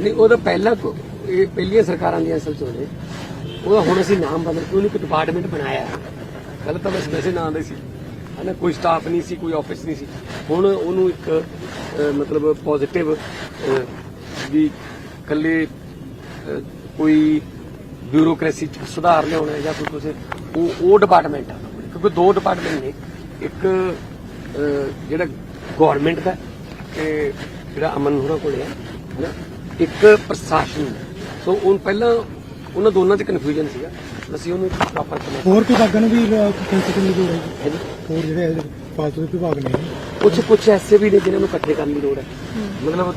ਨਹੀਂ ਉਹਦਾ ਪਹਿਲਾਂ ਕੋ- ਇਹ ਪਹਿਲੀਆਂ ਸਰਕਾਰਾਂ ਦੀਆਂ ਅਸਲ ਚ ਨੇ। ਉਹਦਾ ਹੁਣ ਅਸੀਂ ਨਾਮ ਬਦਲ ਕੇ ਉਹਨੂੰ ਇੱਕ ਡਿਪਾਰਟਮੈਂਟ ਬਣਾਇਆ ਪਹਿਲਾਂ ਤਾਂ ਬਸ ਵੈਸੇ ਨਾਂ ਦੇ ਸੀ। ਹਨਾ ਕੋਈ ਸਟਾਫ ਨਹੀਂ ਸੀ ਕੋਈ ਆਫਿਸ ਨਹੀਂ ਸੀ। ਹੁਣ ਉਹਨੂੰ ਇੱਕ ਅਹ, ਮਤਲਬ ਪੋਜ਼ਿਟਿਵ ਵੀ ਇਕੱਲੇ ਅਹ, ਕੋਈ ਬਿਊਰੋਕ੍ਰੇਸੀ ਚ ਸੁਧਾਰ ਲਿਆਉਣਾ ਹੈ ਜਾਂ ਕੋਈ ਤੁਸੀਂ ਉਹ ਉਹ ਡਿਪਾਰਟਮੈਂਟ ਆ। ਕਿਉਂਕਿ ਦੋ ਡਿਪਾਰਟਮੈਂਟ ਨੇ। ਇੱਕ ਅਹ, ਜਿਹੜਾ ਗਵਰਨਮੈਂਟ ਦਾ ਤੇ ਜਿਹੜਾ ਅਮਨ ਹੋਰਾਂ ਕੋਲ ਹੈ ਹਨਾ? ਇੱਕ ਪ੍ਰਸ਼ਾਸਨ। ਸੋ ਉਹ ਪਹਿਲਾਂ ਉਹਨਾਂ ਦੋਨਾਂ 'ਚ ਕਨਫਿਊਜ਼ਨ ਸੀਗਾ। ਅਸੀਂ ਉਹਨੂੰ ਪ੍ਰੋਪਰ ਕਨੈਕਟ ਹੋਰ ਵਿਭਾਗਾਂ ਨੂੰ ਵੀ ਕੰਸਲਟੇਸ਼ਨ ਦੀ ਲੋੜ ਹੈ ਹੈ ਜੀ? ਹੋਰ ਜਿਹੜੇ ਫਾਲਤੂ ਦੇ ਵਿਭਾਗ ਨੇ ਕੁਝ ਕੁਝ ਐਸੇ ਵੀ ਨੇ ਜਿਨ੍ਹਾਂ ਨੂੰ ਇਕੱਠੇ ਕਰਨ ਦੀ ਲੋੜ ਹੈ। ਮਤਲਬ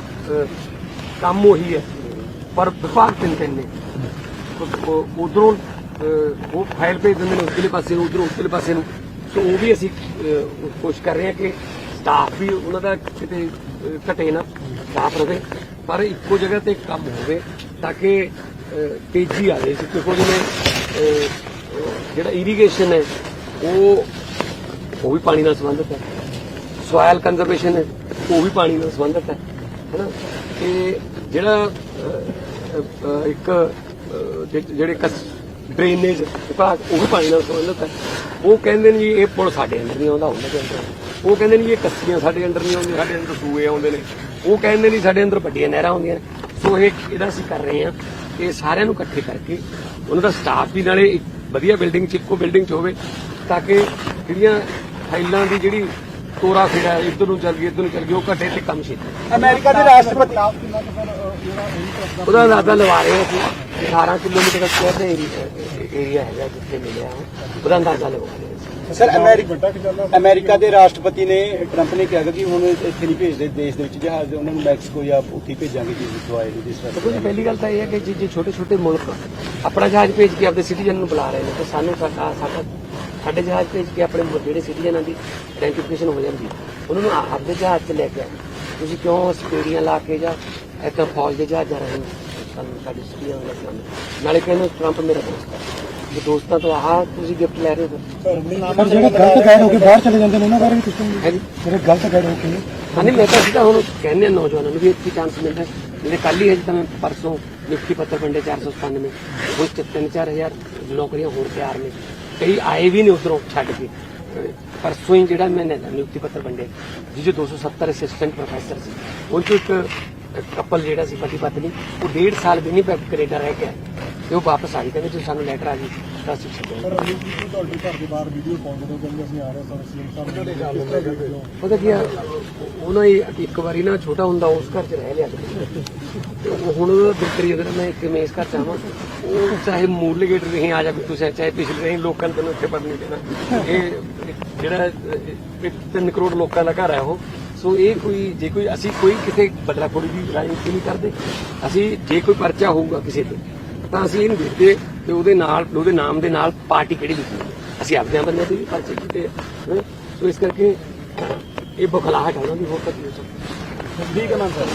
ਕੰਮ ਉਹੀ ਹੈ। ਪਰ ਵਿਭਾਗ ਤਿੰਨ ਤਿੰਨ ਨੇ। ਉਧਰੋਂ ਉਹ ਫਾਈਲ ਭੇਜ ਦਿੰਦੇ ਨੇ ਉਸਲੇ ਪਾਸੇ ਨੂੰ ਉਧਰੋਂ ਉਸਲੇ ਪਾਸੇ ਨੂੰ। ਸੋ ਉਹ ਵੀ ਅਸੀਂ ਕੋਸ਼ਿਸ਼ ਕਰ ਰਹੇ ਹਾਂ ਕਿ ਸਟਾਫ ਵੀ ਉਹਨਾਂ ਦਾ ਕਿਤੇ ਘਟੇ ਨਾ ਸਟਾਫ ਰਵੇ ਪਰ ਇੱਕੋ ਜਗ੍ਹਾ ਤੇ ਕੰਮ ਹੋਵੇ ਤਾਂ ਕਿ ਤੇਜ਼ੀ ਆ ਜਾਏ। ਕਿਉਂਕਿ ਜਿਵੇਂ ਜਿਹੜਾ ਇਰੀਗੇਸ਼ਨ ਹੈ ਉਹ ਉਹ ਵੀ ਪਾਣੀ ਨਾਲ ਸੰਬੰਧਿਤ ਹੈ। ਸੋਇਲ ਕੰਜ਼ਰਵੇਸ਼ਨ ਹੈ ਉਹ ਵੀ ਪਾਣੀ ਨਾਲ ਸੰਬੰਧਿਤ ਹੈ। ਹੈਨਾ? ਤੇ ਜਿਹੜਾ ਇੱਕ ਅਹ, ਜਿ- ਜਿਹੜੇ ਡਰੇਨੇਜ ਵਿਭਾਗ ਉਹ ਵੀ ਪਾਣੀ ਨਾਲ ਸੰਬੰਧਿਤ ਹੈ। ਉਹ ਕਹਿੰਦੇ ਨੇ ਜੀ ਇਹ ਪੁਲ ਸਾਡੇ ਅੰਦਰ ਨਹੀਂ ਆਉਂਦਾ ਉਹਨਾਂ ਦੇ ਉਹ ਕਹਿੰਦੇ ਨੇ ਜੀ ਇਹ ਕੱਸੀਆਂ ਸਾਡੇ ਅੰਦਰ ਨਹੀਂ ਆਉਂਦੀਆਂ ਸਾਡੇ ਅੰਦਰ ਸੂਏ ਆਉਂਦੇ ਨੇ। ਉਹ ਕਹਿੰਦੇ ਨਹੀਂ ਸਾਡੇ ਅੰਦਰ ਵੱਡੀਆਂ ਨਹਿਰਾਂ ਆਉਂਦੀਆਂ ਨੇ। ਸੋ ਇਹ ਇਹਦਾ ਅਸੀਂ ਕਰ ਰਹੇ ਹਾਂ ਕਿ ਸਾਰਿਆਂ ਨੂੰ ਇਕੱਠੇ ਕਰਕੇ ਉਹਨਾਂ ਦਾ ਸਟਾਫ ਵੀ ਨਾਲੇ ਇੱਕ ਵਧੀਆ ਬਿਲਡਿੰਗ ਚ, ਇੱਕੋ ਬਿਲਡਿੰਗ ਚ ਹੋਵੇ ਤਾਂ ਕਿ ਜਿਹੜੀਆਂ ਫਾਈਲਾਂ ਦੀ ਜਿਹੜੀ ਤੋਰਾ ਫੇਰਾ ਇੱਧਰ ਨੂੰ ਚੱਲ ਗਈ, ਇੱਧਰ ਨੂੰ ਚੱਲ ਗਈ, ਉਹ ਘਟੇ ਤੇ ਕੰਮ ਛੇਤੀ। ਅਮਰੀਕਾ ਦੇ ਰਾਸ਼ਟਰਪਤੀ ਉਹਦਾ ਅੰਦਾਜ਼ਾ ਲਵਾ ਰਹੇ ਹਾਂ ਕਿ 18 ਕਿਲੋਮੀਟਰ ਦਾ ਸਕੁਅਰ ਦਾ ਏਰੀਆ ਹੈਗਾ ਜਿੱਥੇ ਮਿਲਿਆ ਉਹ। ਉਹਦਾ ਅੰਦਾਜ਼ਾ ਲਵਾ ਰਹੇ ਹਾਂ ਸਰ ਅਮਰੀਕਾ ਅਮਰੀਕਾ ਦੇ ਰਾਸ਼ਟਰਪਤੀ ਨੇ ਟਰੰਪ ਨੇ ਕਿਹਾ ਕਿ ਹੁਣ ਇੱਥੇ ਨਹੀਂ ਭੇਜਦੇ ਦੇਸ਼ ਦੇ ਵਿੱਚ ਜਹਾਜ਼ ਉਹਨਾਂ ਨੂੰ ਮੈਕਸੀਕੋ ਜਾਂ ਉੱਥੇ ਭੇਜਾਂਗੇ ਜੀ ਜਿੱਥੋਂ ਆਏ ਨੇ ਜਿਸ ਵਾਸਤੇ ਪਹਿਲੀ ਗੱਲ ਤਾਂ ਇਹ ਹੈ ਕਿ ਜੇ- ਜੇ ਛੋਟੇ ਛੋਟੇ ਮੁਲਕ ਆਪਣਾ ਜਹਾਜ਼ ਭੇਜ ਕੇ ਆਪਣੇ ਸਿਟੀਜ਼ਨ ਨੂੰ ਬੁਲਾ ਰਹੇ ਨੇ ਤਾਂ ਸਾਨੂੰ ਸਾਡਾ ਸਾਡਾ ਸਾਡੇ ਜਹਾਜ਼ ਭੇਜ ਕੇ ਆਪਣੇ ਜਿਹੜੇ ਸਿਟੀਜ਼ਨਾਂ ਦੀ ਆਇਡੈਂਟੀਫਿਕੇਸ਼ਨ ਹੋ ਜਾਂਦੀ ਉਹਨਾਂ ਨੂੰ ਆਪਦੇ ਜਹਾਜ਼ 'ਚ ਲੈ ਕੇ ਤੁਸੀਂ ਕਿਉਂ ਸਪੇੜੀਆਂ ਲਾ ਕੇ ਜਾਂ ਏਦਾਂ ਫੌਜ ਦੇ ਜਹਾਜ਼ਾਂ ਰਹੇ ਸਾਨੂੰ ਸਾਡੀ ਸਿਟੀਆਂ ਨੂੰ ਲੈ ਕੇ ਆਉਂਦੇ ਨਾਲੇ ਕਹਿੰਦੇ ਟਰੰਪ ਮੇਰਾ ਦੋਸਤ ਹੈ ਜੇ ਦੋਸਤਾਂ ਤੋਂ ਆਹ ਤੁਸੀਂ ਗਿਫਟ ਲੈ ਰਹੇ ਹੋ ਪਰ ਜਿਹੜੇ ਗਲਤ ਗੈਰ ਹੋ ਕੇ ਬਾਹਰ ਚਲੇ ਜਾਂਦੇ ਨੇ ਉਹਨਾਂ ਬਾਰੇ ਵੀ ਜੀ ਜਿਹੜੇ ਗਲਤ ਗੈਰ ਹੋ ਕੇ ਹਾਂ ਨਹੀਂ ਮੈਂ ਤਾਂ ਸਿੱਧਾ ਹੁਣ ਕਹਿੰਦੇ ਆ ਨੌਜਵਾਨਾਂ ਨੂੰ ਵੀ ਇੱਥੇ ਚਾਂਸ ਮਿਲਦਾ ਮੇਰੇ ਕੱਲ ਹੀ ਹੈ ਜਿੱਦਾਂ ਮੈਂ ਪਰਸੋਂ ਨਿਫਟੀ ਪੱਤਰ ਵੰਡੇ 497 ਹੁਣ ਚ ਤਿੰਨ ਚਾਰ ਹਜ਼ਾਰ ਨੌਕਰੀਆਂ ਹੋਰ ਤਿਆਰ ਨੇ। ਕਈ ਆਏ ਵੀ ਨੇ ਉਧਰੋਂ ਛੱਡ ਕੇ। ਪਰਸੋਂ ਹੀ ਜਿਹੜਾ ਮੈਂ ਨਿਯੁਕਤੀ ਪੱਤਰ ਵੰਡੇ ਜਿਹਦੇ 270 ਅਸਿਸਟੈਂਟ ਪ੍ਰੋਫੈਸਰ ਸੀ। ਉਹ ਚੋਂ ਇੱਕ ਕਪਲ ਜਿਹੜਾ ਸੀ ਪਤੀ ਪਤਨੀ ਉਹ ਡੇਢ ਸਾਲ ਵੀ ਨਹੀਂ ਕੈਨੇਡਾ ਰਹਿ ਕੇ ਆਏ। ਤੇ ਉਹ ਵਾਪਸ ਆ ਗਏ ਕਹਿੰਦੇ ਤੁਸੀਂ ਸਾਨੂੰ ਲੈਟਰ ਆ ਗਈ ਤਾਂ ਅਸੀਂ ਛੱਡੋ ਤੁਹਾਡੇ ਘਰ ਦੇ ਬਾਹਰ ਵੀਡੀਓ ਪਾਉਂਦੇ ਨੇ ਕਹਿੰਦੇ ਅਸੀਂ ਆ ਰਹੇ ਹਾਂ ਸਰ ਸੀਐਮ ਉਹਦਾ ਕੀ ਆ ਉਹਨਾਂ ਹੀ ਇੱਕ ਵਾਰੀ ਨਾ ਛੋਟਾ ਹੁੰਦਾ ਉਸ ਘਰ 'ਚ ਰਹਿ ਲਿਆ ਤੇ ਉਹ ਹੁਣ ਉਹਦਾ ਦਿਲ ਕਰੀ ਉਹਦਾ ਮੈਂ ਇੱਕ ਮੇਸ ਘਰ ਚਾਹਾਂ ਉਹ ਚਾਹੇ ਮੂਰਲੇ ਗੇਟ ਰਹੀ ਆ ਜਾ ਵੀ ਤੁਸੀਂ ਚਾਹੇ ਪਿਛਲੇ ਰਹੀ ਲੋਕਾਂ ਨੂੰ ਤੈਨੂੰ ਪੜ ਨਹੀਂ ਦੇਣਾ ਇਹ ਜਿਹੜਾ ਅਹ, ਇੱਕ ਤਿੰਨ ਕਰੋੜ ਲੋਕਾਂ ਦਾ ਘਰ ਹੈ ਉਹ। ਸੋ ਇਹ ਕੋਈ ਜੇ ਕੋਈ ਅਸੀਂ ਕੋਈ ਕਿਤੇ ਬਦਲਾ ਕੋਈ ਵੀ ਰਾਜਨੀਤੀ ਨਹੀਂ ਕਰਦੇ। ਅਸੀਂ ਜੇ ਕੋਈ ਪਰਚਾ ਹੋਊਗਾ ਕਿਸੇ ਤੇ ਤਾਂ ਅਸੀਂ ਇਹਨੂੰ ਦੇਖਦੇ ਤੇ ਉਹਦੇ ਨਾਲ ਉਹਦੇ ਨਾਮ ਦੇ ਨਾਲ ਪਾਰਟੀ ਕਿਹੜੀ ਲਿਖੀ ਅਸੀਂ ਆਪਣੇ ਬੰਦੇ ਤੇ ਵੀ ਪਰਚੇ ਕੀਤੇ ਆ, ਸੋ ਇਸ ਕਰਕੇ ਇਹ ਬਖਲਾਹਟ ਹੋਣਾ ਵੀ ਦੀ ਹੋਰ ਤਾਂ ਕੀ ਠੀਕ ਹੈ ਨਾ ਸਰ।